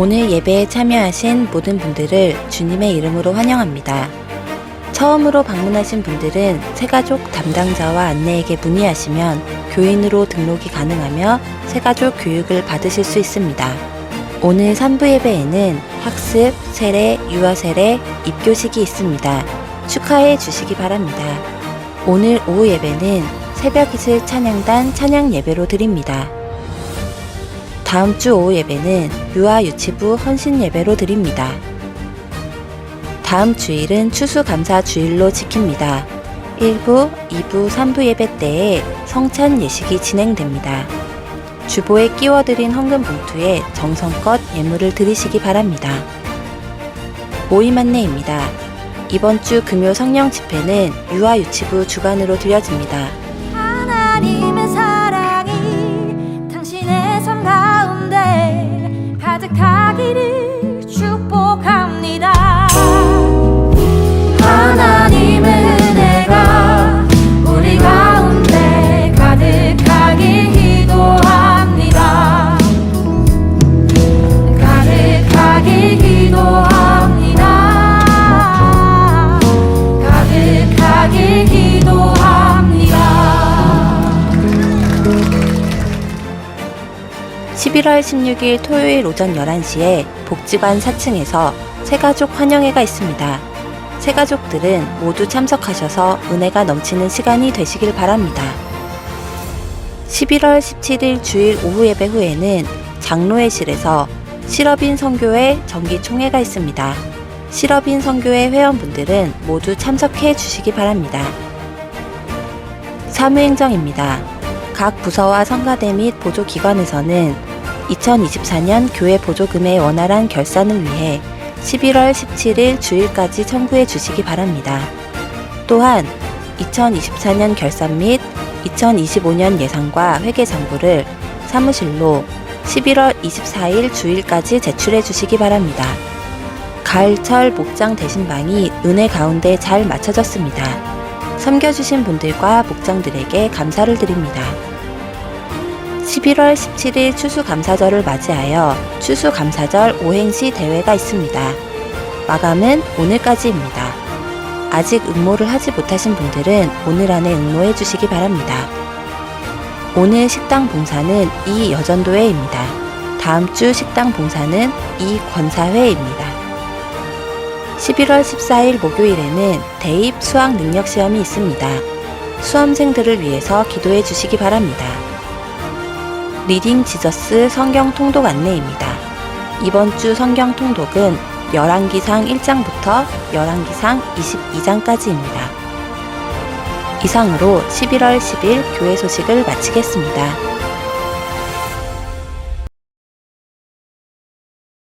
오늘 예배에 참여하신 모든 분들을 주님의 이름으로 환영합니다. 처음으로 방문하신 분들은 새가족 담당자와 안내에게 문의하시면 교인으로 등록이 가능하며 새가족 교육을 받으실 수 있습니다. 오늘 3부 예배에는 학습, 세례, 유아 세례, 입교식이 있습니다. 축하해 주시기 바랍니다. 오늘 오후 예배는 새벽 이슬 찬양단 찬양 예배로 드립니다. 다음 주 오후 예배는 유아 유치부 헌신 예배로 드립니다. 다음 주일은 추수감사 주일로 지킵니다. 1부, 2부, 3부 예배 때에 성찬 예식이 진행됩니다. 주보에 끼워드린 헌금 봉투에 정성껏 예물을 드리시기 바랍니다. 모임 안내입니다. 이번 주 금요 성령 집회는 유아 유치부 주관으로 드려집니다. 11월 16일 토요일 오전 11시에 복지관 4층에서 새가족 환영회가 있습니다. 새가족들은 모두 참석하셔서 은혜가 넘치는 시간이 되시길 바랍니다. 11월 17일 주일 오후 예배 후에는 장로회실에서 실업인 선교회 정기 총회가 있습니다. 실업인 선교회 회원분들은 모두 참석해 주시기 바랍니다. 사무행정입니다. 각 부서와 성가대 및 보조기관에서는 2024년 교회 보조금의 원활한 결산을 위해 11월 17일 주일까지 청구해 주시기 바랍니다. 또한 2024년 결산 및 2025년 예산과 회계 정보를 사무실로 11월 24일 주일까지 제출해 주시기 바랍니다. 가을철 목장 대신방이 은혜 가운데 잘 맞춰졌습니다. 섬겨주신 분들과 목장들에게 감사를 드립니다. 11월 17일 추수감사절을 맞이하여 추수감사절 오행시 대회가 있습니다. 마감은 오늘까지입니다. 아직 응모를 하지 못하신 분들은 오늘 안에 응모해 주시기 바랍니다. 오늘 식당 봉사는 이 여전도회입니다. 다음 주 식당 봉사는 이 권사회입니다. 11월 14일 목요일에는 대입 수학 능력 시험이 있습니다. 수험생들을 위해서 기도해 주시기 바랍니다. 리딩 지저스 성경 통독 안내입니다. 이번 주 성경 통독은 열왕기상 1장부터 열왕기상 22장까지입니다. 이상으로 11월 10일 교회 소식을 마치겠습니다.